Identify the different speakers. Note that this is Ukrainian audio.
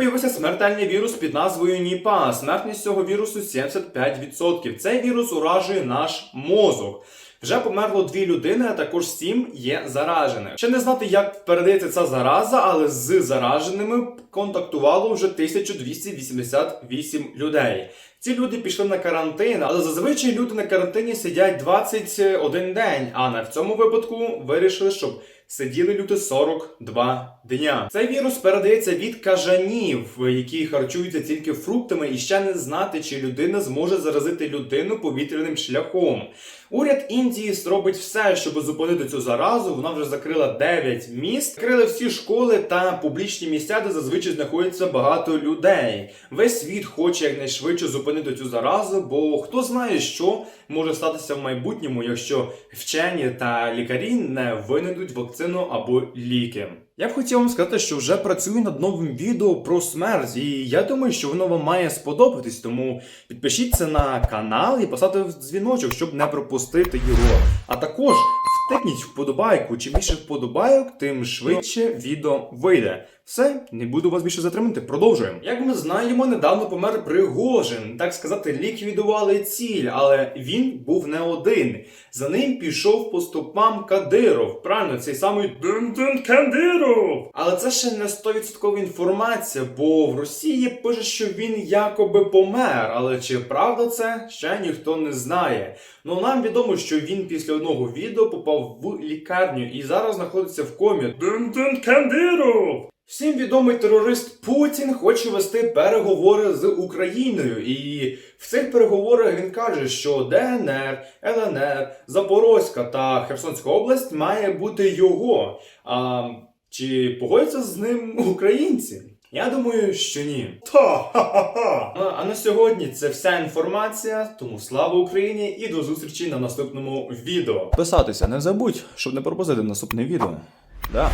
Speaker 1: З'явився смертельний вірус під назвою Ніпа. Смертність цього вірусу 75%. Цей вірус уражує наш мозок. Вже померло дві людини, а також сім є заражених. Ще не знати, як передається ця зараза, але з зараженими контактувало вже 1288 людей. Ці люди пішли на карантин, але зазвичай люди на карантині сидять 21 день. А на цьому випадку вирішили, щоб сиділи люди 42 дня. Цей вірус передається від кажанів, які харчуються тільки фруктами, і ще не знати, чи людина зможе заразити людину повітряним шляхом. Уряд Індії зробить все, щоб зупинити цю заразу. Вона вже закрила 9 міст, закрили всі школи та публічні місця, де зазвичай знаходиться багато людей. Весь світ хоче якнайшвидше зупинити цю заразу, бо хто знає, що може статися в майбутньому, якщо вчені та лікарі не винайдуть вакцину або ліки. Я б хотів вам сказати, що вже працюю над новим відео про смерть, і я думаю, що воно вам має сподобатись, тому підпишіться на канал і поставте дзвіночок, щоб не пропустити його. А також втикніть вподобайку. Чим більше вподобайок, тим швидше відео вийде. Все, не буду вас більше затримати. Продовжуємо. Як ми знаємо, недавно помер Пригожин. Так сказати, ліквідували ціль, але він був не один. За ним пішов по стопам Кадиров. Правильно, цей самий Дун-Дун Кадиров. Але це ще не 100% інформація, бо в Росії пише, що він якоби помер. Але чи правда це ще ніхто не знає. Ну нам відомо, що він після одного відео попав в лікарню і зараз знаходиться в комі. Дун-Дун Кадиров! Всім відомий терорист Путін хоче вести переговори з Україною, і в цих переговорах він каже, що ДНР, ЛНР, Запорозька та Херсонська область має бути його. А чи погодяться з ним українці? Я думаю, що ні. Та-ха-ха-ха! А, а на сьогодні це вся інформація. Тому слава Україні і до зустрічі на наступному відео. Писатися не забудь, щоб не пропустити наступне відео. Да.